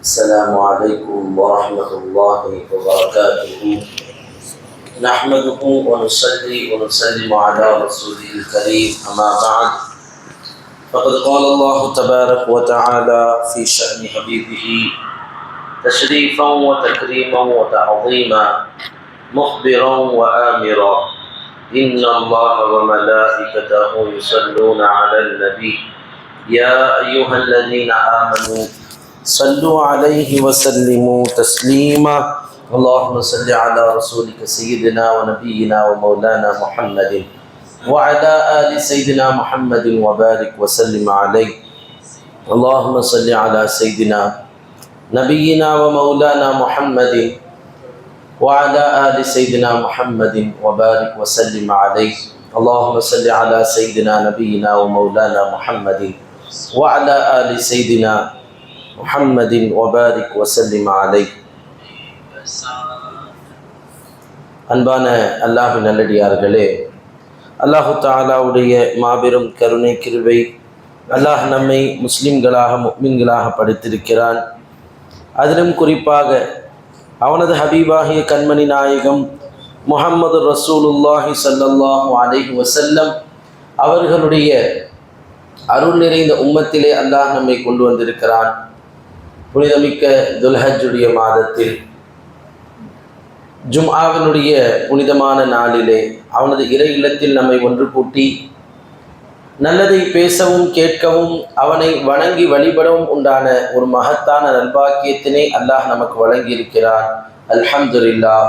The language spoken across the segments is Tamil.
السلام عليكم ورحمة الله وبركاته. نحمده ونصلي ونسلم على رسوله الكريم أما بعد. فقد قال الله تبارك وتعالى في شأن حبيبه تشريفا وتكريما وتعظيما مخبرا وآمرا. إن الله وملائكته يصلون على النبي. يا أيها الذين آمنوا صلوا عليه وسلموا تسليما. اللهم صل على رسولك سيدنا ونبينا ومولانا محمد وعلى آل سيدنا محمد وبارك وسلم عليه. اللهم صل على سيدنا نبينا ومولانا محمد وعلى آل سيدنا محمد وبارك وسلم عليه. اللهم صل على سيدنا نبينا ومولانا محمد وعلى آل سيدنا محمد وبارك وسلم عليه அன்பான அல்லாஹ் நல்லடியார்களே அல்லாஹு தாலாவுடைய மாபெரும் கருணை கிருவை அல்லாஹ் நம்மை முஸ்லிம்களாக முக்மின்களாக படைத்திருக்கிறான் அதிலும் குறிப்பாக அவனது ஹபீபாகிய கண்மணி நாயகம் முகம்மது ரசூலுல்லாஹி சல்லல்லாஹு அலைஹி வசல்லம் அவர்களுடைய அருள் நிறைந்த உம்மத்திலே அல்லாஹ் நம்மை கொண்டு வந்திருக்கிறான் புனிதமிக்க துல்ஹஜுடைய மாதத்தில் ஜும்ஆவினுடைய புனிதமான நாளிலே அவனது இறை இல்லத்தில் நம்மை ஒன்று கூட்டி நல்லதை பேசவும் கேட்கவும் அவனை வணங்கி வழிபடவும் உண்டான ஒரு மகத்தான நல்பாக்கியத்தினை அல்லாஹ் நமக்கு வழங்கி இருக்கிறார்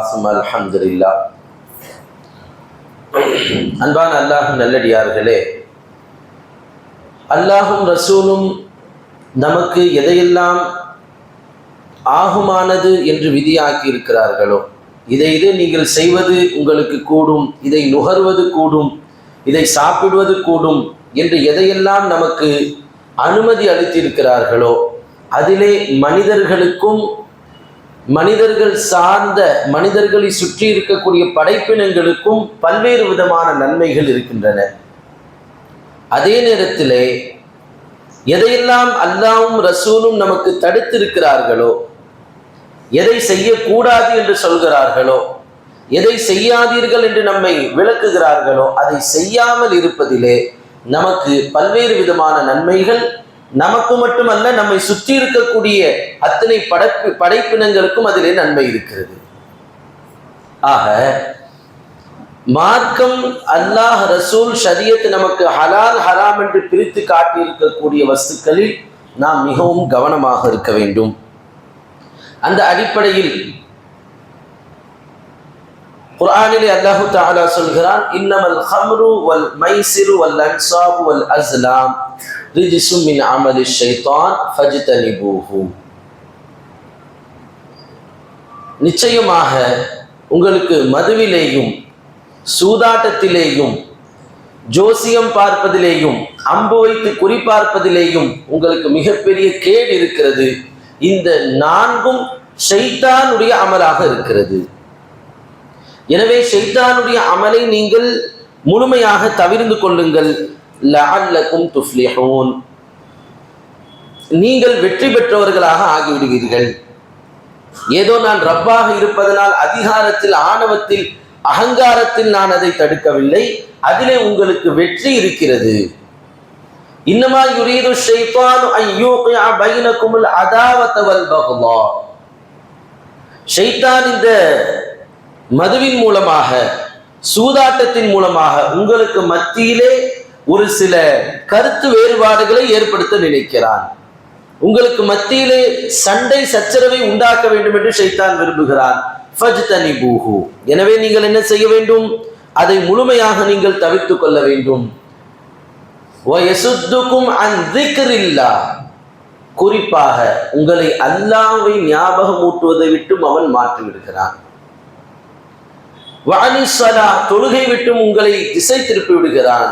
சும் அல்ஹம்துல்லா அன்பான அல்லாஹ் நல்லடியார்களே அல்லாஹும் ரசூலும் நமக்கு எதையெல்லாம் ஆகுமானது என்று விதியாக்கி இருக்கிறார்களோ இதை இதை நீங்கள் செய்வது உங்களுக்கு கூடும் இதை நுகர்வது கூடும் இதை சாப்பிடுவது கூடும் என்று எதையெல்லாம் நமக்கு அனுமதி அளித்திருக்கிறார்களோ அதிலே மனிதர்களுக்கும் மனிதர்கள் சார்ந்த மனிதர்களை சுற்றி இருக்கக்கூடிய படைப்பினங்களுக்கும் பல்வேறு விதமான நன்மைகள் இருக்கின்றன. அதே நேரத்திலே எதையெல்லாம் அல்லாவும் ரசூலும் நமக்கு தடுத்திருக்கிறார்களோ எதை செய்யக்கூடாது என்று சொல்கிறார்களோ எதை செய்யாதீர்கள் என்று நம்மை விளக்குகிறார்களோ அதை செய்யாமல் இருப்பதிலே நமக்கு பல்வேறு விதமான நன்மைகள் நமக்கு மட்டுமல்ல நம்மை சுற்றி இருக்கக்கூடிய அத்தனை படைப்பு படைப்பினங்களுக்கும் அதிலே நன்மை இருக்கிறது. ஆக மார்க்கம் அல்லாஹ் ரசூல் ஷரியத் நமக்கு ஹலால் ஹராம் என்று பிரித்து காட்டியிருக்கக்கூடிய வஸ்துக்களில் நாம் மிகவும் கவனமாக இருக்க வேண்டும். அந்த அடிப்படையில் குரானிலே அல்லாஹு தாலா சொல்கிறான் இன்னமல் ஹம்ரு வல் மைசிரு வல் அன்சாபு வல் அஸ்லாம் ரிஜிசு மின் அமலி ஷைத்தான் ஃபஜ்தனிபூஹு. நிச்சயமாக உங்களுக்கு மதுவிலேயும் சூதாட்டத்திலேயும் ஜோசியம் பார்ப்பதிலேயும் அம்பு வைத்து குறிப்பார்ப்பதிலேயும் உங்களுக்கு மிகப்பெரிய கேடு இருக்கிறது. இந்த நான்கும் ஷைத்தானுடைய அமலாக இருக்கிறது. எனவே ஷைத்தானுடைய அமலை நீங்கள் முழுமையாக தவிர்ந்து கொள்ளுங்கள். லஅல்லக்கும் துஃப்லிஹூன். நீங்கள் வெற்றி பெற்றவர்களாக ஆகிவிடுவீர்கள். ஏதோ நான் ரப்பாக இருப்பதனால் அதிகாரத்தில் ஆணவத்தில் அகங்காரத்தில் நான் அதை தடுக்கவில்லை. அதிலே உங்களுக்கு வெற்றி இருக்கிறது. இன்னமா யுரீது ஷைத்தானு அன் பைனகுமுல் அதாவத வல் பக்லா ஷைத்தான் இந்த மதுவின் மூலமாக சூதாட்டத்தின் மூலமாக உங்களுக்கு மத்தியிலே ஒரு சில கருத்து வேறுபாடுகளை ஏற்படுத்த நினைக்கிறான். உங்களுக்கு மத்தியிலே சண்டை சச்சரவை உண்டாக்க வேண்டும் என்று ஷைத்தான் விரும்புகிறான். எனவே நீங்கள் என்ன செய்ய வேண்டும்? அதை முழுமையாக நீங்கள் தவிர்த்து கொள்ள வேண்டும். வயசுத்துக்கும் அன் குறிப்பாக உங்களை அல்லாவை ஞாபகம் ஊட்டுவதை விட்டும் அவன் மாற்றி விடுகிறான் வானிசலா தொழுகை விட்டும் உங்களை திசை திருப்பி விடுகிறான்.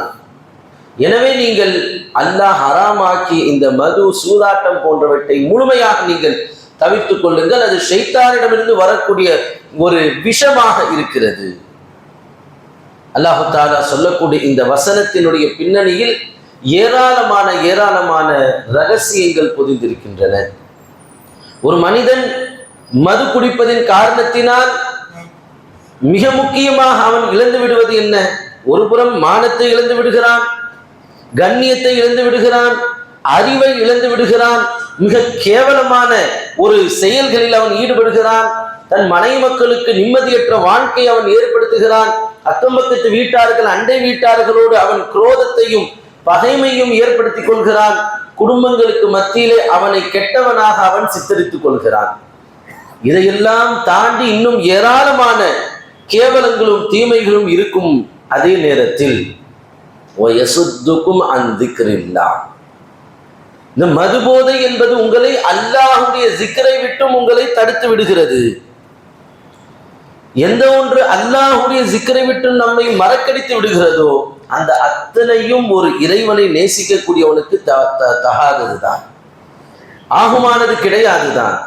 எனவே நீங்கள் அல்லாஹ் ஹராமாக்கி இந்த மது சூதாட்டம் போன்றவற்றை முழுமையாக நீங்கள் தவிர்த்துக் கொள்ளுங்கள். அது ஷைத்தானிடமிருந்து வரக்கூடிய ஒரு விஷமாக இருக்கிறது. அல்லாஹு தாலா சொல்லக்கூடிய இந்த வசனத்தினுடைய பின்னணியில் ஏராளமான ஏராளமான ரகசியங்கள் பொதிந்திருக்கின்றன. ஒரு மனிதன் மது குடிப்பதின் காரணத்தினால் மிக முக்கியமாக அவன் இழந்து விடுவது என்ன? ஒரு புறம் மானத்தை இழந்து விடுகிறான் கண்ணியத்தை இழந்து விடுகிறான் அறிவை இழந்து விடுகிறான் மிக கேவலமான ஒரு செயல்களில் அவன் ஈடுபடுகிறான் தன் மனை மக்களுக்கு நிம்மதியற்ற வாழ்க்கை அவன் ஏற்படுத்துகிறான் அக்கம் பக்கத்து வீட்டார்கள் அண்டை வீட்டார்களோடு அவன் குரோதத்தையும் பகைமையும் ஏற்படுத்திக் கொள்கிறான். குடும்பங்களுக்கு மத்தியிலே அவனை கெட்டவனாக அவன் சித்தரித்துக் கொள்கிறான். இதையெல்லாம் தாண்டி இன்னும் ஏராளமான கேவலங்களும் தீமைகளும் இருக்கும் அதே நேரத்தில் அந்த அந்திக்கிறில்லா இந்த மதுபோதை என்பது உங்களை அல்லாஹுடைய சிக்கரை விட்டும் உங்களை தடுத்து விடுகிறது. எந்த ஒன்று அல்லாஹுடைய சிக்கரை விட்டு நம்மை மறக்கடித்து விடுகிறதோ அந்த அத்தனையும் ஒரு இறைவனை நேசிக்கக்கூடியவனுக்கு த- த- தகாததுதான். ஆகுமானது கிடையாதுதான்.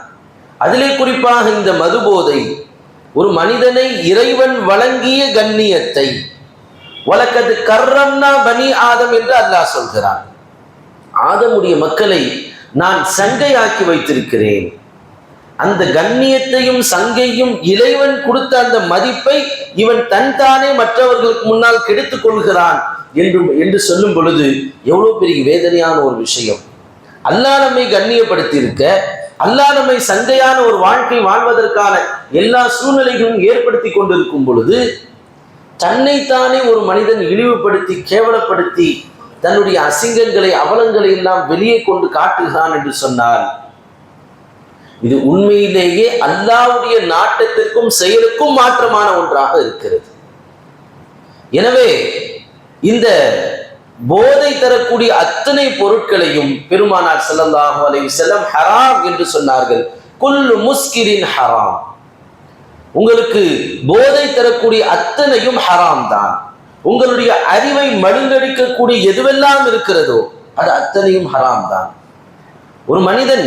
அதிலே குறிப்பாக இந்த மதுபோதை ஒரு மனிதனை இறைவன் வழங்கிய கண்ணியத்தை வழக்கது கர்ரம்னா பனி ஆதம் என்று அல்லாஹ் சொல்கிறான். ஆதமுடைய மக்களை நான் சங்கையாக்கி வைத்திருக்கிறேன். அந்த கண்ணியத்தையும் சங்கையும் இறைவன் கொடுத்த அந்த மதிப்பை இவன் தன் தானே மற்றவர்களுக்கு முன்னால் கெடுத்துக் கொள்கிறான் என்று என்று சொல்லும் பொழுது எவ்வளவு பெரிய வேதனையான ஒரு விஷயம். அல்லா நம்மை கண்ணியப்படுத்தி இருக்க அல்லா நம்மை சங்கையான ஒரு வாழ்க்கை வாழ்வதற்கான எல்லா சூழ்நிலைகளும் ஏற்படுத்தி கொண்டிருக்கும் பொழுது தன்னைத்தானே ஒரு மனிதன் இழிவுபடுத்தி கேவலப்படுத்தி தன்னுடைய அசிங்கங்களை அவலங்களை எல்லாம் வெளியே கொண்டு காட்டுகிறான் என்று சொன்னார் இது உண்மையிலேயே அல்லாவுடைய நாட்டத்திற்கும் செயலுக்கும் மாற்றமான ஒன்றாக இருக்கிறது. எனவே இந்த போதை தரக்கூடிய அத்தனை பொருட்களையும் பெருமானார் ஸல்லல்லாஹு அலைஹி செல்லம் ஹராம் என்று சொன்னார்கள். குல்லு முஸ்கிரின் ஹராம். உங்களுக்கு போதை தரக்கூடிய அத்தனையும் ஹராம் தான். உங்களுடைய அறிவை மழுங்கடிக்கக்கூடிய எதுவெல்லாம் இருக்கிறதோ அது அத்தனையும் ஹராம் தான். ஒரு மனிதன்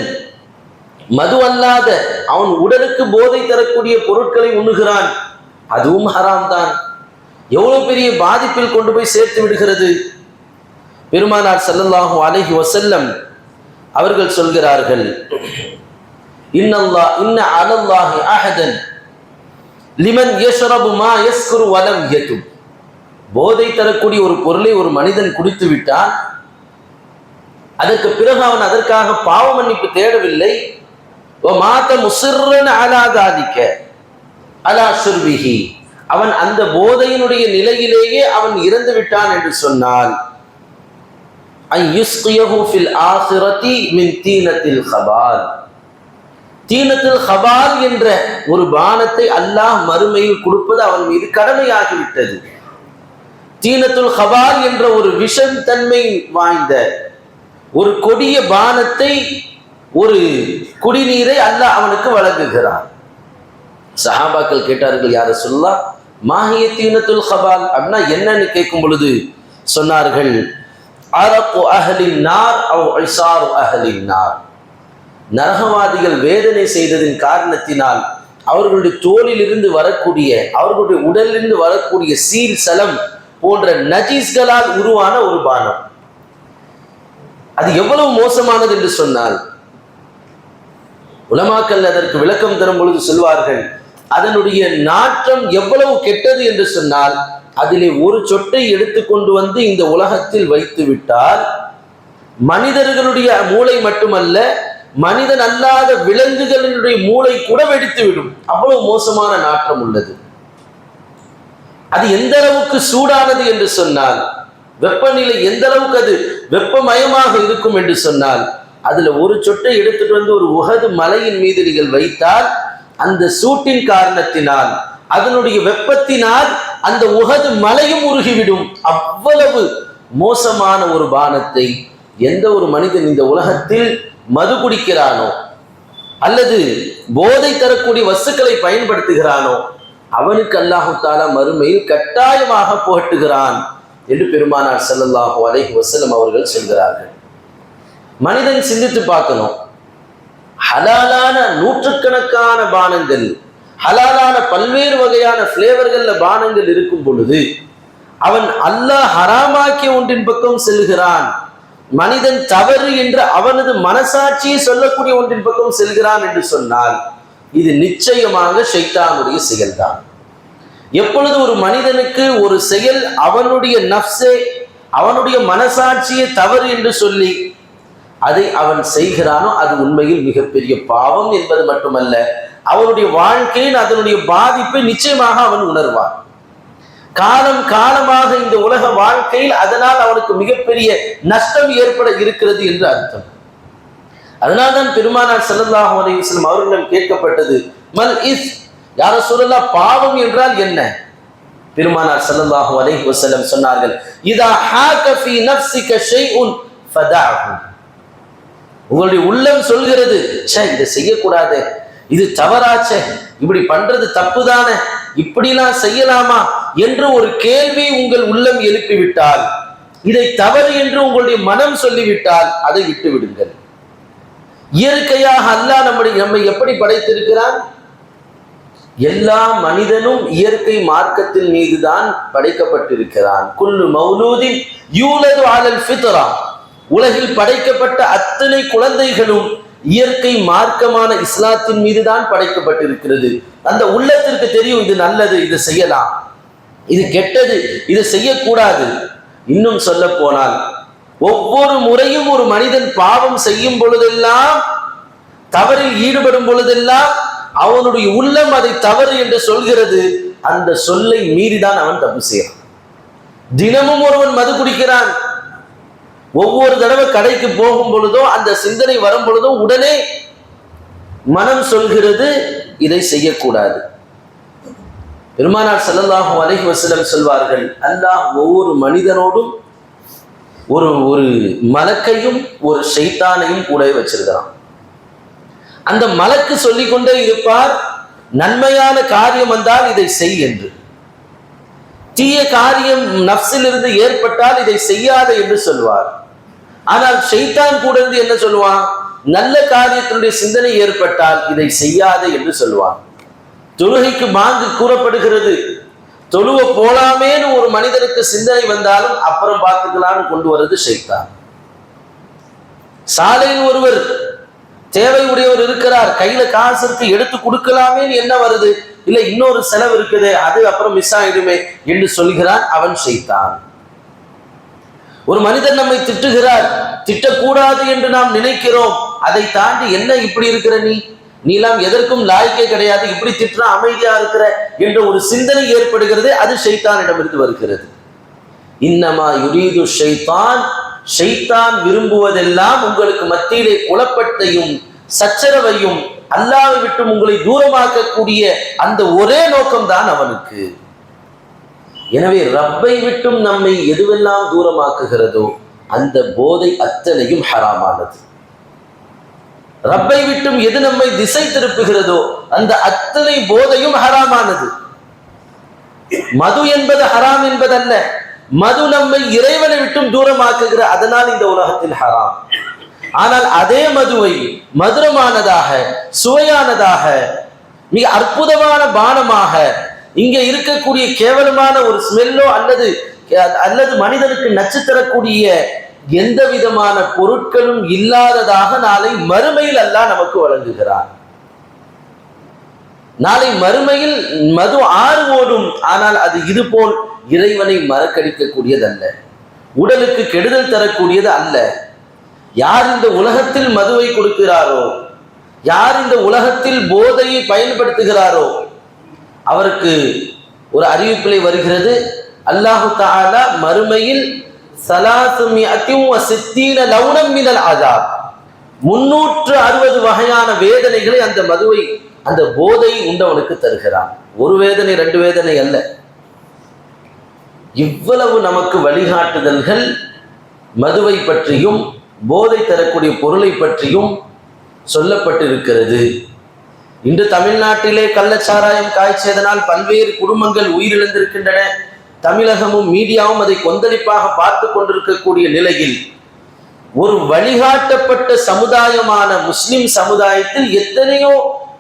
மது அல்லாத அவன் உடலுக்கு போதை தரக்கூடிய பொருட்களை உண்ணுகிறான். அதுவும் ஹராம் தான் எவ்வளவு பெரிய பாதிப்பில் கொண்டு போய் சேர்த்து விடுகிறது? பெருமானார் செல்லல்லாகும் அலைஹி வசல்லம் அவர்கள் சொல்கிறார்கள் இன்னல்லா இன்ன அலல்லாஹி அஹதன் லிமன் யஷ்ரபு மா யஸ்குரு வலம் யதும் போதை தரக்கூடிய ஒரு பொருளை ஒரு மனிதன் குடித்து விட்டான் அதற்கு பிறகு அவன் அதற்காக பாவ மன்னிப்பு தேடவில்லை மாத்த முசிர்ரன் அலாதாதிக்க அலா சுர்பிஹி. அவன் அந்த போதையினுடைய நிலையிலேயே அவன் இறந்து விட்டான் என்று சொன்னால் மின் ஹபால். தீனத்தில் ஹபால் என்ற ஒரு பானத்தை அல்லாஹ் மறுமையில் கொடுப்பது அவன் மீது கடமையாகிவிட்டது. தீனத்துல் ஹபால் என்ற ஒரு விஷம் தன்மை வாய்ந்த ஒரு கொடிய பானத்தை ஒரு குடிநீரை அல்ல அவனுக்கு வழங்குகிறான். சஹாபாக்கள் கேட்டார்கள் யார சொல்லா மாஹிய தீனத்துல் ஹபால் அப்படின்னா என்னன்னு கேட்கும் பொழுது சொன்னார்கள் அரப்பு அகலின் நார் அவ் ஐசாரு அகலின் நார். நரகவாதிகள் வேதனை செய்ததின் காரணத்தினால் அவர்களுடைய தோலிலிருந்து வரக்கூடிய அவர்களுடைய உடலிலிருந்து வரக்கூடிய சீர் சலம் போன்ற நஜீஸ்களால் உருவான ஒரு பானம். அது எவ்வளவு மோசமானது என்று சொன்னால் உலமாக்கல் அதற்கு விளக்கம் தரும் பொழுது சொல்வார்கள் அதனுடைய நாற்றம் எவ்வளவு கெட்டது என்று சொன்னால் அதிலே ஒரு சொட்டை எடுத்துக்கொண்டு வந்து இந்த உலகத்தில் வைத்து விட்டால் மனிதர்களுடைய மூளை மட்டுமல்ல மனிதன் அல்லாத விலங்குகளினுடைய மூளை கூட வெடித்து விடும். அவ்வளவு மோசமான நாற்றம் உள்ளது. அது எந்த அளவுக்கு சூடானது என்று சொன்னால் வெப்பநிலை எந்த அளவுக்கு அது வெப்பமயமாக இருக்கும் என்று சொன்னால் அதுல ஒரு சொட்டை எடுத்துட்டு வந்து ஒரு உகது மலையின் மீது நீங்கள் வைத்தால் அந்த சூட்டின் காரணத்தினால் அதனுடைய வெப்பத்தினால் அந்த உகது மலையும் உருகிவிடும். அவ்வளவு மோசமான ஒரு பானத்தை எந்த ஒரு மனிதன் இந்த உலகத்தில் மது குடிக்கிறானோ அல்லது போதை தரக்கூடிய வசுக்களை பயன்படுத்துகிறானோ அவனுக்கு அல்லாஹு தாலா மறுமையில் கட்டாயமாக புகட்டுகிறான் என்று பெருமானார் ஸல்லல்லாஹு அலைஹி வசலம் அவர்கள் சொல்கிறார்கள். மனிதன் சிந்தித்து பார்க்கணும். ஹலாலான நூற்றுக்கணக்கான பானங்கள் ஹலாலான பல்வேறு வகையான ஃப்ளேவர்கள்ல பானங்கள் இருக்கும் பொழுது அவன் அல்லாஹ் ஹராமாக்கிய ஒன்றின் பக்கம் செல்கிறான். மனிதன் தவறு என்று அவனது மனசாட்சியை சொல்லக்கூடிய ஒன்றின் பக்கம் செல்கிறான் என்று சொன்னால் இது நிச்சயமாக ஷைத்தானுடைய செயல்தான். எப்பொழுது ஒரு மனிதனுக்கு ஒரு செயல் அவனுடைய நப்சே அவனுடைய மனசாட்சியை தவறு என்று சொல்லி அதை அவன் செய்கிறானோ அது உண்மையில் மிகப்பெரிய பாவம் என்பது மட்டுமல்ல அவனுடைய வாழ்க்கையின் அதனுடைய பாதிப்பை நிச்சயமாக அவன் உணர்வான். காலம் காலமாக இந்த உலக வாழ்க்கையில் அதனால் அவனுக்கு மிகப்பெரிய நஷ்டம் ஏற்பட இருக்கிறது என்று அர்த்தம். அதனால்தான் பெருமானார் ஸல்லல்லாஹு அலைஹி வஸல்லம் அவர்களிடம் கேட்கப்பட்டது மல் இஸ்? யார சொல்லலா பாவம் என்றால் என்ன? பெருமானார் செல்லல்லாஹு அலைஹி வஸல்லம் சொன்னார்கள் இதா ஹாக ஃபீ நஃப்ஸிக ஷைஉன் ஃபதஅஹு. உங்களுடைய உள்ளம் சொல்கிறது ச்சே இதை செய்யக்கூடாது. இது தவறாச்சே. இப்படி பண்றது தப்பு தானே இப்படிலாம் செய்யலாமா? என்று ஒரு கேள்வி உங்கள் உள்ளம் எழுப்பிவிட்டால் இதை தவறு என்று உங்களுடைய மனம் சொல்லிவிட்டால் அதை விட்டு விடுங்கள் இயற்கையாக அல்லாஹ் நம்முடைய நம்மை எப்படி படைத்திருக்கிறான்? எல்லா மனிதனும் இயற்கை மார்க்கத்தின் மீதுதான் படைக்கப்பட்டிருக்கிறான். குல்லு மௌலூதின் யூலது ஆலல் ஃபித்ரா. உலகில் படைக்கப்பட்ட அத்தனை குழந்தைகளும் இயற்கை மார்க்கமான இஸ்லாத்தின் மீதுதான் படைக்கப்பட்டிருக்கிறது. அந்த உள்ளத்திற்கு தெரியும் இது நல்லது இது செய்யலாம். இது கெட்டது இது செய்யக்கூடாது. இன்னும் சொல்ல போனால் ஒவ்வொரு முறையும் ஒரு மனிதன் பாவம் செய்யும் பொழுதெல்லாம் தவறில் ஈடுபடும் பொழுதெல்லாம் அவனுடைய உள்ளம் அதை தவறு என்று சொல்கிறது. அந்த சொல்லை மீறிதான் அவன் தப்பு செய்யறான். தினமும் ஒருவன் மது குடிக்கிறான். ஒவ்வொரு தடவை கடைக்கு போகும் பொழுதோ அந்த சிந்தனை வரும் பொழுதோ உடனே மனம் சொல்கிறது இதை செய்யக்கூடாது. பெருமானார் ஸல்லல்லாஹு அலைஹி வசலம் சொல்வார்கள் அல்லாஹ் ஒவ்வொரு மனிதனோடும் ஒரு ஒரு மலக்கையும் ஒரு ஷைத்தானையும் கூட வச்சிருக்கிறான். அந்த மலக்கு சொல்லிக்கொண்டே இருப்பார் நன்மையான காரியம் வந்தால் இதை செய் என்று. தீய காரியம் நப்சிலிருந்து ஏற்பட்டால் இதை செய்யாத என்று சொல்வார். ஆனால் ஷைத்தான் கூட இருந்து என்ன சொல்லுவான்? நல்ல காரியத்தினுடைய சிந்தனை ஏற்பட்டால் இதை செய்யாதே என்று சொல்லுவான். தொழுகைக்கு மாங்கு கூறப்படுகிறது. தொழுவ போலாமேன்னு ஒரு மனிதனுக்கு சிந்தனை வந்தாலும் அப்புறம் பார்த்துக்கலாம்னு கொண்டு வர்றது ஷைத்தான் சாலையில் ஒருவர் தேவை உடையவர் இருக்கிறார். கையில காசு இருக்கு எடுத்து கொடுக்கலாமேன்னு என்ன வருது? இல்ல இன்னொரு செலவு இருக்குது அது அப்புறம் மிஸ் ஆயிடுமே என்று சொல்கிறான் அவன் செய்தான் ஒரு மனிதன் நம்மை திட்டுகிறார் திட்டக்கூடாது என்று நாம் நினைக்கிறோம். அதை தாண்டி என்ன இப்படி இருக்கிற நீ? நீலாம் எதற்கும் லாய்க்கே கிடையாது. இப்படி திட்டுறா அமைதியா இருக்கிற என்ற ஒரு சிந்தனை ஏற்படுகிறது. அது ஷைத்தானிடமிருந்து வருகிறது. இன்னமா யுரீது ஷைத்தான். ஷைத்தான் விரும்புவதெல்லாம் உங்களுக்கு மத்தியிலே குழப்பத்தையும் சச்சரவையும் அல்லாவை விட்டும் உங்களை தூரமாக்கக்கூடிய அந்த ஒரே நோக்கம்தான் அவனுக்கு. எனவே ரப்பை விட்டும் நம்மை எதுவெல்லாம் தூரமாக்குகிறதோ அந்த போதை அத்தனையும் ஹராமானது. ரப்பை விட்டும் எது நம்மை திசை திருப்புகிறதோ அந்த அத்தனை போதையும் ஹராமானது. மது என்பது ஹராம் என்பதல்ல. மது நம்மை இறைவனை விட்டும் தூரமாக்குகிற அதனால் இந்த உலகத்தில் ஹராம். ஆனால் அதே மதுவை மதுரமானதாக சுவையானதாக மிக அற்புதமான பானமாக இங்க இருக்கக்கூடிய கேவலமான ஒரு ஸ்மெல்லோ அல்லது அல்லது மனிதனுக்கு நச்சு தரக்கூடிய எந்த விதமான பொருட்களும் இல்லாததாக நாளை மறுமையில் அல்லாஹ் நமக்கு வழங்குகிறார் நாளை மறுமையில் மது ஆறு ஓடும் ஆனால் அது இது போல் இறைவனை மறக்கடிக்கக்கூடியதல்ல. உடலுக்கு கெடுதல் தரக்கூடியது அல்ல. யார் இந்த உலகத்தில் மதுவை கொடுக்கிறாரோ யார் இந்த உலகத்தில் போதையை பயன்படுத்துகிறாரோ அவருக்கு ஒரு அறிவிப்பிலை வருகிறது. அல்லாஹு தாலா மறுமையில் ஆதாப் முன்னூற்று அறுபது வகையான வேதனைகளை அந்த மதுவை அந்த போதை உண்டவனுக்கு தருகிறான். ஒரு வேதனை ரெண்டு வேதனை அல்ல. இவ்வளவு நமக்கு வழிகாட்டுதல்கள் மதுவை பற்றியும் போதை தரக்கூடிய பொருளை பற்றியும் சொல்லப்பட்டிருக்கிறது. இன்று தமிழ்நாட்டிலே கள்ளச்சாராயம் காய்ச்சதனால் பல்வேறு குடும்பங்கள் உயிரிழந்திருக்கின்றன. தமிழகமும் மீடியாவும் அதை கொந்தளிப்பாக பார்த்து கொண்டிருக்கக்கூடிய நிலையில் ஒரு வழிகாட்டப்பட்ட சமுதாயமான முஸ்லிம் சமுதாயத்தில் எத்தனையோ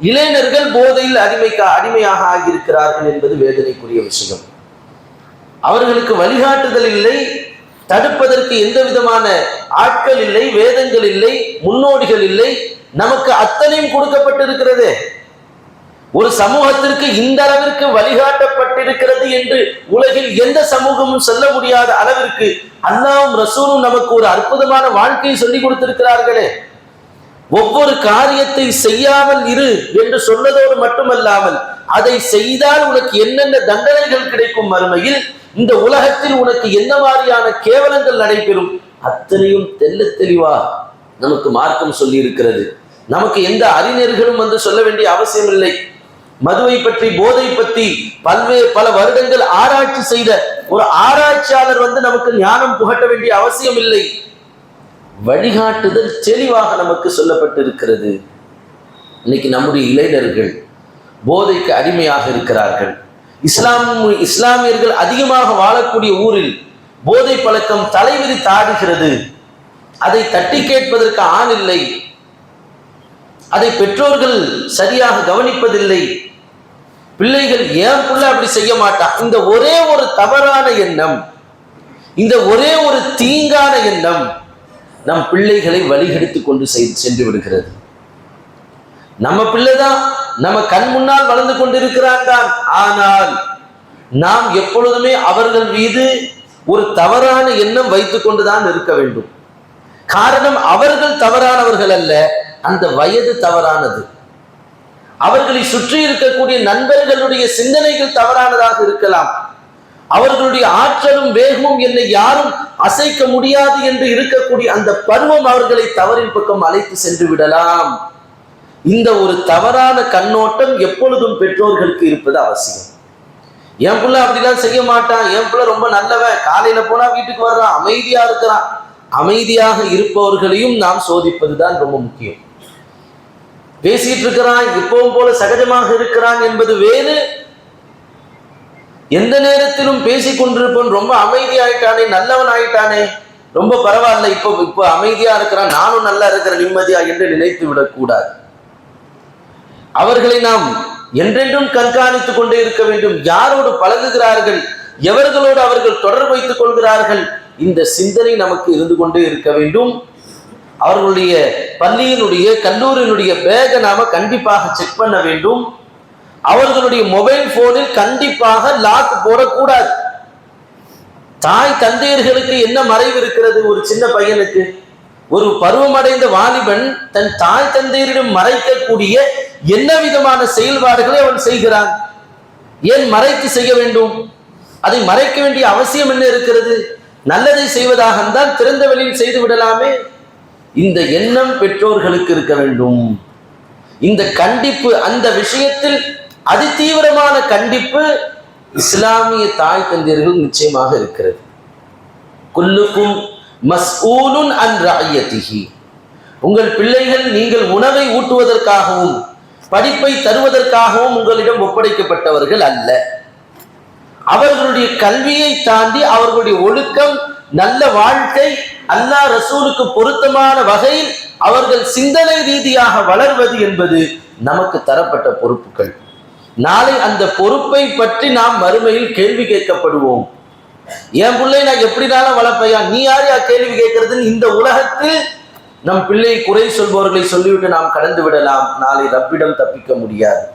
இளைஞர்கள் போதையில் அடிமைக்க அடிமையாக ஆகியிருக்கிறார்கள் என்பது வேதனைக்குரிய விஷயம். அவர்களுக்கு வழிகாட்டுதல் இல்லை தடுப்பதற்கு எந்த விதமான ஆட்கள் இல்லை வேதங்கள் இல்லை முன்னோடிகள் இல்லை நமக்கு அத்தனையும் கொடுக்கப்பட்டிருக்கிறது. ஒரு சமூகத்திற்கு இந்த அளவிற்கு வழிகாட்டப்பட்டிருக்கிறது என்று உலகில் எந்த சமூகமும் சொல்ல முடியாத அளவிற்கு அல்லாவும் ரசூலும் நமக்கு ஒரு அற்புதமான வாழ்க்கையை சொல்லிக் கொடுத்திருக்கிறார்களே. ஒவ்வொரு காரியத்தை செய்யாமல் இரு என்று சொன்னதோடு மட்டுமல்லாமல் அதை செய்தால் உனக்கு என்னென்ன தண்டனைகள் கிடைக்கும் மறுமையில் இந்த உலகத்தில் உனக்கு என்ன மாதிரியான கேவலங்கள் நடைபெறும் அத்தனையும் தெல்ல தெளிவா நமக்கு மார்க்கம் சொல்லி இருக்கிறது நமக்கு எந்த அறிஞர்களும் வந்து சொல்ல வேண்டிய அவசியம் இல்லை மதுவை பற்றி போதை பற்றி பல்வேறு பல வருடங்கள் ஆராய்ச்சி செய்த ஒரு ஆராய்ச்சியாளர் வந்து நமக்கு ஞானம் புகட்ட வேண்டிய அவசியம் இல்லை வழிகாட்டுதல் தெளிவாக நமக்கு சொல்லப்பட்டிருக்கிறது. இன்னைக்கு நம்முடைய இளைஞர்கள் போதைக்கு அடிமையாக இருக்கிறார்கள். இஸ்லாம் இஸ்லாமியர்கள் அதிகமாக வாழக்கூடிய ஊரில் போதை பழக்கம் தலைவிரி தாடுகிறது அதை தட்டி கேட்பதற்கு ஆண் இல்லை. அதை பெற்றோர்கள் சரியாக கவனிப்பதில்லை. பிள்ளைகள் ஏன் புள்ள அப்படி செய்ய மாட்டான் இந்த ஒரே ஒரு தவறான எண்ணம் இந்த ஒரே ஒரு தீங்கான எண்ணம் நம் பிள்ளைகளை வழிகெடுத்து கொண்டு சென்று விடுகிறது. நம்ம பிள்ளைதான் நம்ம கண் முன்னால் வளர்ந்து கொண்டிருக்கிறான் தான். ஆனால் நாம் எப்பொழுதுமே அவர்கள் மீது ஒரு தவறான எண்ணம் வைத்துக் கொண்டுதான் இருக்க வேண்டும். காரணம் அவர்கள் தவறானவர்கள் அல்ல அந்த வயது தவறானது. அவர்களை சுற்றி இருக்கக்கூடிய நண்பர்களுடைய சிந்தனைகள் தவறானதாக இருக்கலாம். அவர்களுடைய ஆற்றலும் வேகமும் என்னை யாரும் அசைக்க முடியாது என்று இருக்கக்கூடிய அந்த பருவம் அவர்களை தவறின் பக்கம் அழைத்து சென்று விடலாம். இந்த ஒரு தவறான கண்ணோட்டம் எப்பொழுதும் பெற்றோர்களுக்கு இருப்பது அவசியம். என் பிள்ளை அப்படிலாம் செய்ய மாட்டான். என் பிள்ளை ரொம்ப நல்லவன். காலையில போனா வீட்டுக்கு வர்றான். அமைதியா இருக்கிறான். அமைதியாக இருப்பவர்களையும் நாம் சோதிப்பதுதான் ரொம்ப முக்கியம். பேசிட்டு இருக்கிறான் இப்பவும் போல சகஜமாக இருக்கிறான் என்பது வேறு. எந்த நேரத்திலும் பேசிக் கொண்டிருப்பவன் ரொம்ப அமைதியாயிட்டானே நல்லவன் ஆயிட்டானே. ரொம்ப பரவாயில்ல இப்போ இப்போ அமைதியா இருக்கிறான் நானும் நல்லா இருக்கிற நிம்மதியா என்று நினைத்து விடக்கூடாது. அவர்களை நாம் என்றென்றும் கண்காணித்துக் கொண்டே இருக்க வேண்டும். யாரோடு பழகுகிறார்கள்? எவர்களோடு அவர்கள் தொடர்பு வைத்துக் கொள்கிறார்கள்? இந்த சிந்தனை நமக்கு இருந்து கொண்டே இருக்க வேண்டும். அவர்களுடைய பள்ளியினுடைய கல்லூரியினுடைய பேகை நாம கண்டிப்பாக செக் பண்ண வேண்டும். அவர்களுடைய மொபைல் போனில் கண்டிப்பாக லாக் போடக்கூடாது. தாய் தந்தையர்களுக்கு என்ன மறைவு இருக்கிறது ஒரு சின்ன பையனுக்கு? ஒரு பருவமடைந்த வாலிபன் தன் தாய் தந்தையரிடம் மறைக்கக்கூடிய என்ன விதமான செயல்பாடுகளை அவன் செய்கிறான்? ஏன் மறைத்து செய்ய வேண்டும்? அதை மறைக்க வேண்டிய அவசியம் என்ன இருக்கிறது? நல்லதை செய்வதாக இருந்தால் திறந்த வெளியில் செய்து விடலாமே. இந்த எண்ணம் பெற்றோர்களுக்கு இருக்க வேண்டும். இந்த கண்டிப்பு அந்த விஷயத்தில் அதிதீவிரமான கண்டிப்பு இஸ்லாமிய தாய் தந்தையர்கள் நிச்சயமாக இருக்கிறது. குல்லுக்கும் மஸ்ஊலுன் அன் ராயத்திகி உங்கள் பிள்ளைகள் நீங்கள் உணவை ஊட்டுவதற்காகவும் படிப்பை தருவதற்காகவும் உங்களிடம் ஒப்படைக்கப்பட்டவர்கள் அல்ல. அவர்களுடைய கல்வியை தாண்டி அவர்களுடைய ஒழுக்கம் நல்ல வாழ்க்கை அல்லாஹ் ரசூலுக்கு பொருத்தமான வகையில் அவர்கள் சிந்தனை ரீதியாக வளர்வது என்பது நமக்கு தரப்பட்ட பொறுப்புகள். நாளை அந்த பொறுப்பை பற்றி நாம் மறுமையில் கேள்வி கேட்கப்படுவோம். என் பிள்ளை நான் எப்படினாலும் வளர்ப்பையா? நீ யாரையா கேள்வி கேட்கறதுன்னு இந்த உலகத்தில் நம் பிள்ளை குறை சொல்பவர்களை சொல்லிவிட்டு நாம் கடந்து விடலாம். நாளை ரப்பிடம் தப்பிக்க முடியாது.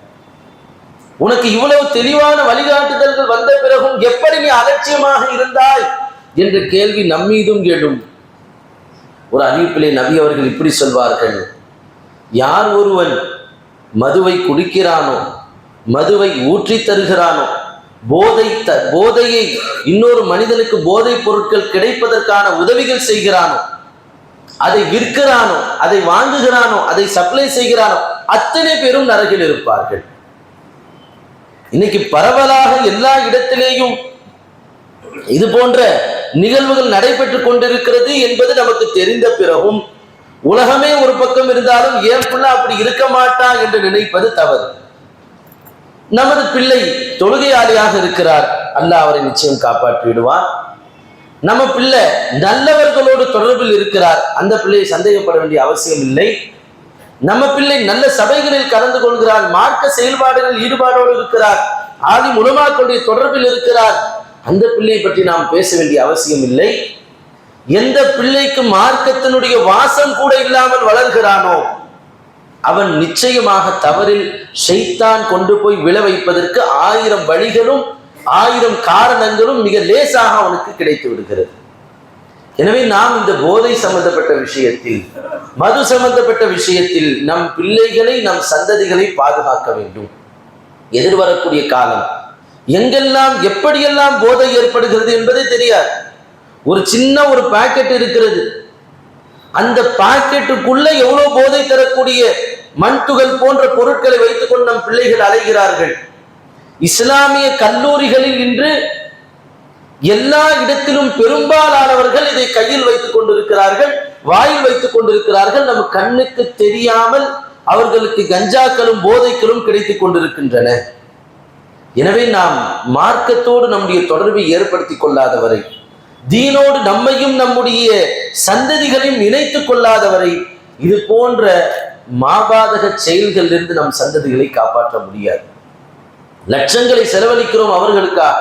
உனக்கு இவ்வளவு தெளிவான வழிகாட்டுதல்கள் வந்த பிறகும் எப்படி நீ அலட்சியமாக இருந்தாய்? என்ற கேள்வி நம்மீதும் எழும். ஒரு அறிவிப்பிலே நபி அவர்கள் இப்படி சொல்வார்கள். யார் ஒருவன் மதுவை குடிக்கிறானோ மதுவை ஊற்றி தருகிறானோ போதை த போதையை இன்னொரு மனிதனுக்கு போதைப் பொருட்கள் கிடைப்பதற்கான உதவிகள் செய்கிறானோ அதை விற்கிறானோ அதை வாங்குகிறானோ அதை சப்ளை செய்கிறானோ அத்தனை பேரும் நரகில் இருப்பார்கள். இன்னைக்கு பரவலாக எல்லா இடத்திலேயும் இது போன்ற நிகழ்வுகள் நடைபெற்றுக் கொண்டிருக்கிறது என்பது நமக்கு தெரிந்த பிறகும் உலகமே ஒரு பக்கம் இருந்தாலும் ஏன் பிள்ளை அப்படி இருக்க மாட்டான் என்று நினைப்பது தவறு. நமது பிள்ளை தொழுகையாளியாக இருக்கிறார். அல்லாஹ் அவரை நிச்சயம் காப்பாற்றி விடுவான் நம்ம பிள்ளை நல்லவர்களோடு தொடர்பில் இருக்கிறார். அந்த பிள்ளையை சந்தேகப்பட வேண்டிய அவசியம் இல்லை. நம்ம பிள்ளை நல்ல சபைகளில் கலந்து கொள்கிறார். மார்க்க செயல்பாடுகளில் ஈடுபாடோடு இருக்கிறார். ஆதி உலமாக்களுடைய தொடர்பில் இருக்கிறார். அந்த பிள்ளையை பற்றி நாம் பேச வேண்டிய அவசியம் இல்லை. எந்த பிள்ளைக்கு மார்க்கத்தினுடைய வாசம் கூட இல்லாமல் வளர்கிறானோ அவன் நிச்சயமாக தவறில் ஷைத்தான் கொண்டு போய் விழ வைப்பதற்கு ஆயிரம் வழிகளும் ஆயிரம் காரணங்களும் மிக லேசாக அவனுக்கு கிடைத்து விடுகிறது. எனவே நாம் இந்த போதை சம்பந்தப்பட்ட விஷயத்தில் மது சம்பந்தப்பட்ட விஷயத்தில் நம் பிள்ளைகளை நம் சந்ததிகளை பாதுகாக்க வேண்டும். எதிர்வரக்கூடிய காலம் எங்கெல்லாம் எப்படியெல்லாம் போதை ஏற்படுகிறது என்பதே தெரியாது. ஒரு சின்ன ஒரு பாக்கெட் இருக்கிறது. அந்த பாக்கெட்டுக்குள்ள எவ்வளவு போதை தரக்கூடிய மண் துகள் போன்ற பொருட்களை வைத்துக்கொண்டு நம் பிள்ளைகள் அலைகிறார்கள். இஸ்லாமிய கல்லூரிகளில் இன்று எல்லா இடத்திலும் பெரும்பாலானவர்கள் இதை கையில் வைத்துக் கொண்டிருக்கிறார்கள் வாயில் வைத்துக் கொண்டிருக்கிறார்கள். நம் கண்ணுக்கு தெரியாமல் அவர்களுக்கு கஞ்சாக்களும் போதைக்களும் கிடைத்துக் கொண்டிருக்கின்றன. எனவே நாம் மார்க்கத்தோடு நம்முடைய தொடர்பை ஏற்படுத்தி கொள்ளாதவரை தீனோடு நம்மையும் நம்முடைய சந்ததிகளையும் இணைத்து கொள்ளாதவரை இது போன்ற மாபாதக செயல்களிலிருந்து நம் சந்ததிகளை காப்பாற்ற முடியாது. லட்சங்களை செலவழிக்கிறோம் அவர்களுக்காக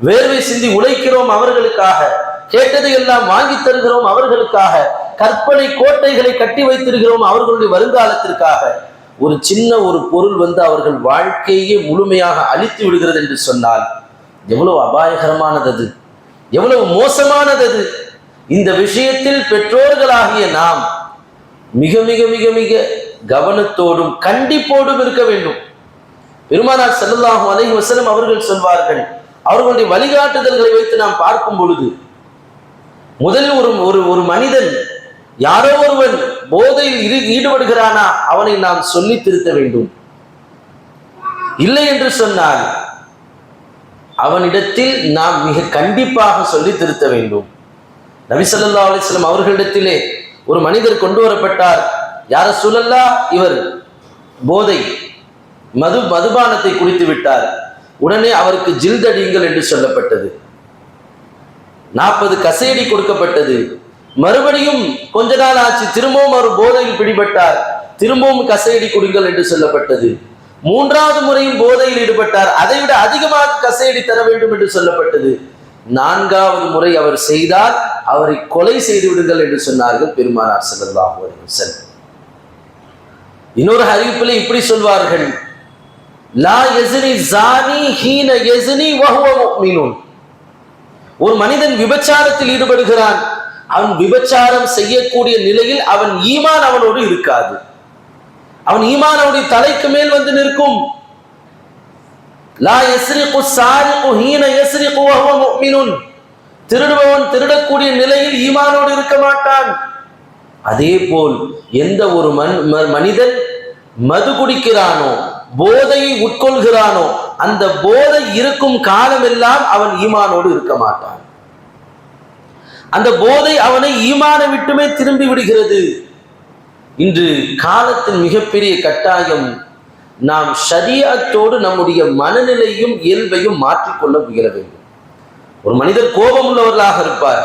வேர்வை சிந்தி உழைக்கிறோம் அவர்களுக்காக கேட்டதை எல்லாம் வாங்கி தருகிறோம் அவர்களுக்காக கற்பனை கோட்டைகளை கட்டி வைத்திருக்கிறோம் அவர்களுடைய வருங்காலத்திற்காக ஒரு சின்ன ஒரு பொருள் வந்து அவர்கள் வாழ்க்கையே முழுமையாக அழித்து விடுகிறது என்று சொன்னால் எவ்வளவு அபாயகரமானது அது. எவ்வளவு மோசமானது அது. இந்த விஷயத்தில் பெற்றோர்களாகிய நாம் மிக மிக மிக மிக கவனத்தோடும் கண்டிப்போடும் இருக்க வேண்டும். பெருமானார் ஸல்லல்லாஹு அலைஹி வஸல்லம் அவர்கள் சொல்வார்கள் அவர்களுடைய வழிகாட்டுதல்களை வைத்து நாம் பார்க்கும் பொழுது முதலில் ஒரு ஒரு ஒரு மனிதன் யாரோ ஒருவன் போதையில் ஈடுபடுகிறானா? அவனை நாம் சொல்லி திருத்த வேண்டும். இல்லை என்று சொன்னால் அவனிடத்தில் நாம் மிக கண்டிப்பாக சொல்லி திருத்த வேண்டும். நபிசல்லா ஸல்லல்லாஹு அவர்களிடத்திலே ஒரு மனிதர் கொண்டு வரப்பட்டார். யார சொல்லல்லா இவர் போதை மது மதுபானத்தை குடித்து விட்டார். உடனே அவருக்கு ஜில்தடியுங்கள் என்று சொல்லப்பட்டது. நாற்பது கசையடி கொடுக்கப்பட்டது. மறுபடியும் கொஞ்ச நாள் ஆச்சு திரும்பவும் அவர் போதையில் பிடிபட்டார். திரும்பவும் கசையடி குடுங்கள் என்று சொல்லப்பட்டது. மூன்றாவது முறையும் போதையில் ஈடுபட்டார். அதைவிட அதிகமாக கசையடி தர வேண்டும் என்று சொல்லப்பட்டது. நான்காவது முறை அவர் செய்தால் அவரை கொலை செய்து விடுங்கள் என்று சொன்னார்கள் பெருமானார் ஸல்லல்லாஹு அலைஹி இன்னொரு அறிவிப்பில் இப்படி சொல்வார்கள். லா எசினி ஜானி ஹீன எசினி ஒரு மனிதன் விபச்சாரத்தில் ஈடுபடுகிறான். அவன் விபச்சாரம் செய்யக்கூடிய நிலையில் அவன் ஈமான் அவனோடு இருக்காது. அவன் ஈமான் அவனுடைய தலைக்கு மேல் வந்து நிற்கும். லா யஸ்ரிகு சாரிகு ஹீன யஸ்ரிகு வஹுவ முஃமினுன். திருடுபவன் திருடக்கூடிய நிலையில் ஈமானோடு இருக்க மாட்டான். அதே போல் எந்த ஒரு ம- மனிதன் மது குடிக்கிறானோ போதையை உட்கொள்கிறானோ அந்த போதை இருக்கும் காலமெல்லாம் அவன் ஈமானோடு இருக்க மாட்டான். அந்த போதை அவனை ஈமான விட்டுமே திரும்பி விடுகிறது. இன்று காலத்தின் மிகப்பெரிய கட்டாயம் நாம் சரியாத்தோடு நம்முடைய மனநிலையும் இயல்பையும் மாற்றிக்கொள்ள முயல வேண்டும். ஒரு மனிதர் கோபம் உள்ளவர்களாக இருப்பார்.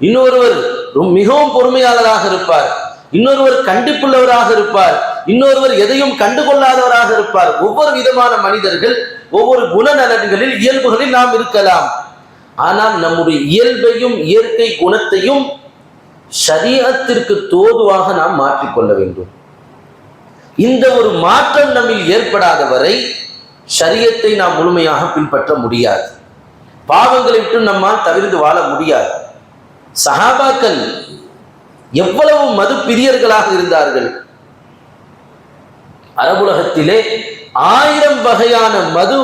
இன்னொருவர் மிகவும் பொறுமையாளராக இருப்பார். இன்னொருவர் கண்டிப்புள்ளவராக இருப்பார். இன்னொருவர் எதையும் கண்டுகொள்ளாதவராக இருப்பார். ஒவ்வொரு விதமான மனிதர்கள் ஒவ்வொரு குணநலன்களில் இயல்புகளில் நாம் இருக்கலாம். ஆனால் நம்முடைய இயல்பையும் இயற்கை குணத்தையும் சரீரத்திற்கு தோதுவாக நாம் மாற்றிக்கொள்ள வேண்டும். இந்த ஒரு மாற்றம் நம்மில் ஏற்படாத வரை சரியத்தை நாம் முழுமையாக பின்பற்ற முடியாது. பாவங்களை விட்டு நம்மால் தவிர்த்து வாழ முடியாது. சஹாபாக்கள் எவ்வளவு மது பிரியர்களாக இருந்தார்கள். அரபுலகத்திலே ஆயிரம் வகையான மது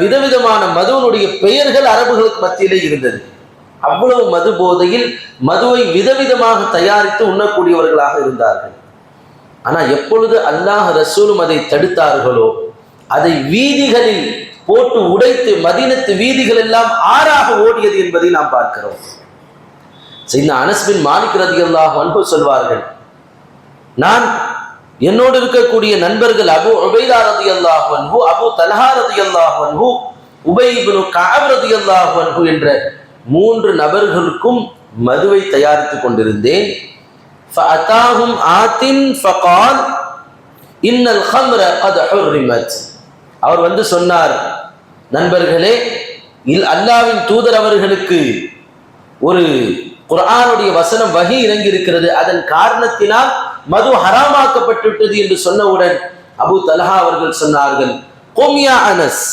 விதவிதமான மதுவனுடைய பெயர்கள் அரபுகளுக்கு மத்தியிலே இருந்தது. அவ்வளவு மது போதையில் மதுவை விதவிதமாக தயாரித்து உண்ணக்கூடியவர்களாக இருந்தார்கள். ஆனா எப்பொழுது அல்லாஹ் ரசூலும் அதை தடுத்தார்களோ அதை வீதிகளில் போட்டு உடைத்து மதினத்து வீதிகள் எல்லாம் ஆறாக ஓடியது என்பதை நாம் பார்க்கிறோம். இந்த அனஸ்பின் மாலிக் ரதியல்லாஹு அன்பு சொல்வார்கள் நான் என்னோடு இருக்கக்கூடிய நண்பர்கள் அபு உபைதா ரதியல்லாஹு அன்ஹு அபு தல்ஹா ரதியல்லாஹு அன்ஹு உபை இப்னு கஅப் ரதியல்லாஹு அன்ஹு என்ற மூன்று நபர்களுக்கும் மதுவை தயாரித்துக் கொண்டிருந்தேன் فأتاهم آت فقال إن الخمر قد حرمت அவர் வந்து சொன்னார் நண்பர்களே இல் அல்லாவின் தூதர் அவர்களுக்கு ஒரு குர்ஆனுடைய வசனம் வகி இறங்கி இருக்கிறது அதன் காரணத்தினால் மது ஹராமாக்கப்பட்டு விட்டது என்று சொன்னவுடன் அபு தலஹா அவர்கள் சொன்னார்கள் கோமியா அனஸ்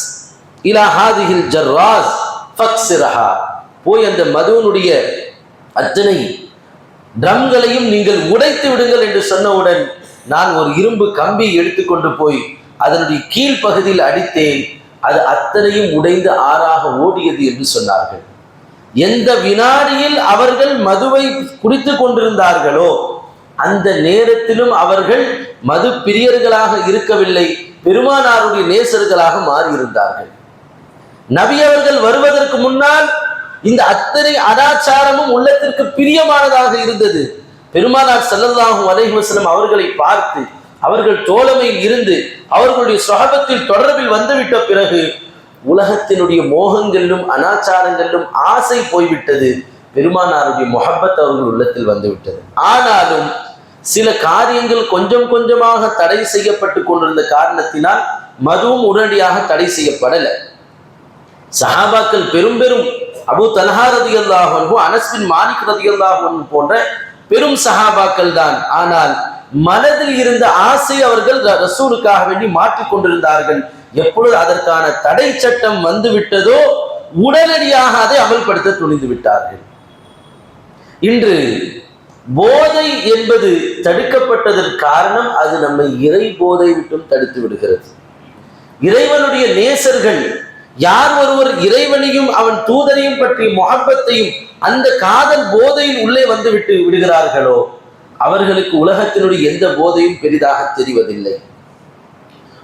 இலா ஹாதிஹில் ஜர்ராஸ் ஃபக்ஸிரஹா போய் அந்த மதுவனுடைய அத்தனை ட்ரம்களையும் நீங்கள் உடைத்து விடுங்கள் என்று சொன்னவுடன் நான் ஒரு இரும்பு கம்பி எடுத்துக்கொண்டு போய் அதனுடைய கீழ்ப்பகுதியில் அடித்தேன். அது அத்தனையும் உடைந்து ஆறாக ஓடியது என்று சொன்னார்கள். எந்த வினாடியில் அவர்கள் மதுவை குடித்து கொண்டிருந்தார்களோ அந்த நேரத்திலும் அவர்கள் மது பிரியர்களாக இருக்கவில்லை. பெருமானாருடைய நேசர்களாக மாறியிருந்தார்கள். நபி அவர்கள் வருவதற்கு முன்னால் இந்த அத்தனை அடாச்சாரமும் உள்ளத்திற்கு பிரியமானதாக இருந்தது. பெருமானார் செல்லதாகும் அலைஹி அவர்களை பார்த்து அவர்கள் தோழமையில் இருந்து அவர்களுடைய சொகபத்தில் தொடர்பில் வந்துவிட்ட பிறகு உலகத்தினுடைய மோகங்களிலும் அனாச்சாரங்களிலும் ஆசை போய்விட்டது. பெருமானாருடைய முஹப்பத் அவர்கள் உள்ளத்தில் வந்துவிட்டது. ஆனாலும் சில காரியங்கள் கொஞ்சம் கொஞ்சமாக தடை செய்யப்பட்டு கொண்டிருந்த காரணத்தினால் மதுவும் உடனடியாக தடை செய்யப்படலை. சஹாபாக்கள் பெரும் பெரும் அபு தலஹா ரதி அல்லாஹு அனஸ்பின் மாலிக் ரதி போன்ற பெரும் சஹாபாக்கள் தான். ஆனால் மனதில் இருந்த ஆசை அவர்கள் ரசூலுக்காக வேண்டி மாற்றிக் கொண்டிருந்தார்கள். எப்பொழுது அதற்கான தடை சட்டம் வந்து விட்டதோ உடனடியாக அதை அமல்படுத்த துணிந்து விட்டார்கள். இன்று போதை என்பது தடுக்கப்பட்டதன் காரணம் அது நம்மை இறை போதை விட்டும் தடுத்து விடுகிறது. இறைவனுடைய நேசர்கள் யார் ஒருவர் இறைவனையும் அவன் தூதனையும் பற்றிய முகப்பத்தையும் அந்த காதல் போதையில் உள்ளே வந்து விட்டு விடுகிறார்களோ? அவர்களுக்கு உலகத்தினுடைய எந்த போதையும் பெரிதாக தெரிவதில்லை.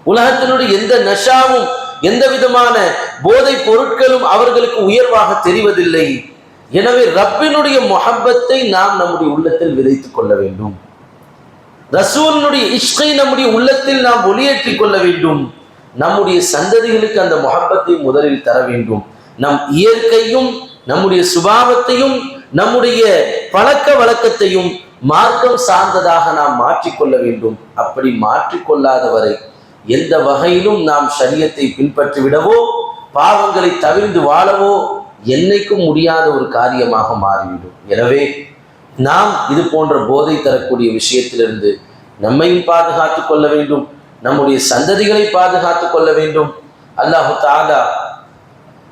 உலகத்தினுடைய எந்த நஷாவும் எந்த விதமான போதை பொருட்களும் அவர்களுக்கு உயர்வாக தெரிவதில்லை. எனவே ரப்பினுடைய முஹப்பத்தை நாம் நம்முடைய உள்ளத்தில் விதைத்துக் கொள்ள வேண்டும். ரசூலினுடைய இஷ்கை நம்முடைய உள்ளத்தில் நாம் ஒளியேற்றிக் கொள்ள வேண்டும். நம்முடைய சந்ததிகளுக்கு அந்த முகப்பத்தை முதலில் தர வேண்டும். நம் இயற்கையும் நம்முடைய சுபாவத்தையும் நம்முடைய பழக்க வழக்கத்தையும் மார்க்கம் சார்ந்ததாக நாம் மாற்றிக்கொள்ள வேண்டும். அப்படி மாற்றிக்கொள்ளாதவரை எந்த வகையிலும் நாம் சரியத்தை பின்பற்றிவிடவோ பாவங்களை தவிர்ந்து வாழவோ என்னைக்கும் முடியாத ஒரு காரியமாக மாறிவிடும். எனவே நாம் இது போன்ற போதை தரக்கூடிய விஷயத்திலிருந்து நம்மையும் பாதுகாத்து கொள்ள வேண்டும். நம்முடைய சந்ததிகளை பாதுகாத்துக் கொள்ள வேண்டும். அல்லாஹு தாலா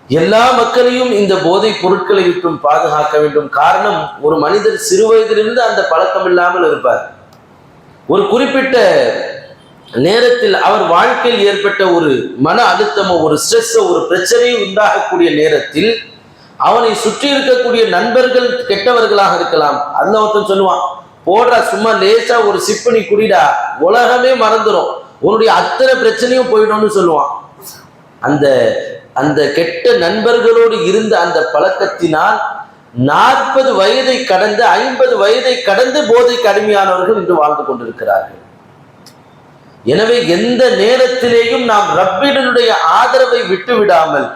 எல்லா மக்களையும் இந்த போதை பொருட்களை விட்டும் பாதுகாக்க வேண்டும். காரணம் ஒரு மனிதர் சிறு வயதிலிருந்து அந்த பழக்கம் இல்லாமல் இருப்பார். ஒரு குறிப்பிட்ட நேரத்தில் அவர் வாழ்க்கையில் ஏற்பட்ட ஒரு மன அழுத்தமோ ஒரு ஸ்ட்ரெஸ்ஸோ ஒரு பிரச்சனையும் உண்டாகக்கூடிய நேரத்தில் அவனை சுற்றி இருக்கக்கூடிய நண்பர்கள் கெட்டவர்களாக இருக்கலாம். அந்த ஒருத்தன் சொல்லுவான் போடுறா சும்மா லேசா ஒரு சிப்பனி குடிடா உலகமே மறந்துடும் உன்னுடைய அத்தனை பிரச்சனையும் போயிடும்னு சொல்லுவான். அந்த அந்த கெட்ட நண்பர்களோடு இருந்த அந்த பழக்கத்தினால் நாற்பது வயதை கடந்து ஐம்பது வயதை கடந்து போதைக்கு அடிமையானவர்கள் இன்று வாழ்ந்து கொண்டிருக்கிறார்கள். எனவே எந்த நேரத்திலேயும் நாம் ரப்பிடனுடைய ஆதரவை விட்டு விடாமல்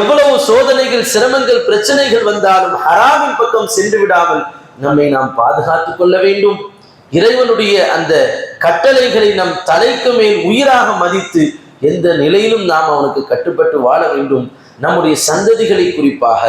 எவ்வளவு சோதனைகள் சிரமங்கள் பிரச்சனைகள் வந்தாலும் ஹராமின் பக்கம் சென்று விடாமல் நம்மை நாம் பாதுகாத்துக் கொள்ள வேண்டும். இறைவனுடைய அந்த கட்டளைகளை நம் தலைக்கு மேல் உயிராக மதித்து எந்த நிலையிலும் நாம் அவனுக்கு கட்டுப்பட்டு வாழ வேண்டும். நம்முடைய சந்ததிகளை குறிப்பாக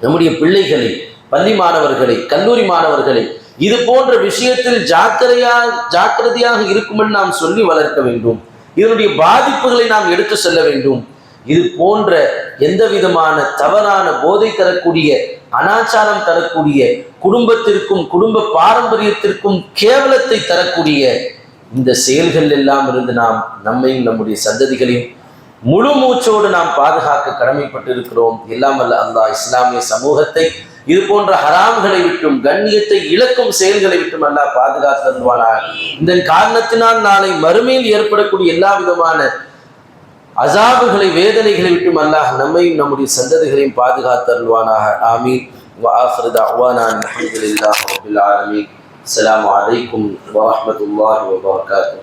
நம்முடைய பிள்ளைகளை பள்ளி மாணவர்களை கல்லூரி மாணவர்களை இது போன்ற விஷயத்தில் ஜாக்கிரதையா ஜாக்கிரதையாக இருக்குமென்று நாம் சொல்லி வளர்க்க வேண்டும். இதனுடைய பாதிப்புகளை நாம் எடுத்து செல்ல வேண்டும். இது போன்ற எந்த விதமான தவறான போதை தரக்கூடிய அனாச்சாரம் தரக்கூடிய குடும்பத்திற்கும் குடும்ப பாரம்பரியத்திற்கும் கேவலத்தை தரக்கூடிய இந்த செயல்கள் எல்லாம் இருந்து நாம் நம்மையும் நம்முடைய சந்ததிகளையும் முழு மூச்சோடு நாம் பாதுகாக்க கடமைப்பட்டிருக்கிறோம். எல்லாம் அல்ல அல்லாஹ் இஸ்லாமிய சமூகத்தை இது போன்ற ஹராம்களை விட்டும் கண்ணியத்தை இழக்கும் செயல்களை விட்டும் அல்லா பாதுகாத்து தருவானா இந்த காரணத்தினால் நாளை மறுமையில் ஏற்படக்கூடிய எல்லா விதமான அசாபுகளை வேதனைகளை விட்டும் அல்லாஹ் நம்மையும் நம்முடைய சந்ததிகளையும் பாதுகாத்து அருள்வானாக ஆமீன் وآخر دعوانا الحمد لله رب العالمين السلام عليكم ورحمة الله وبركاته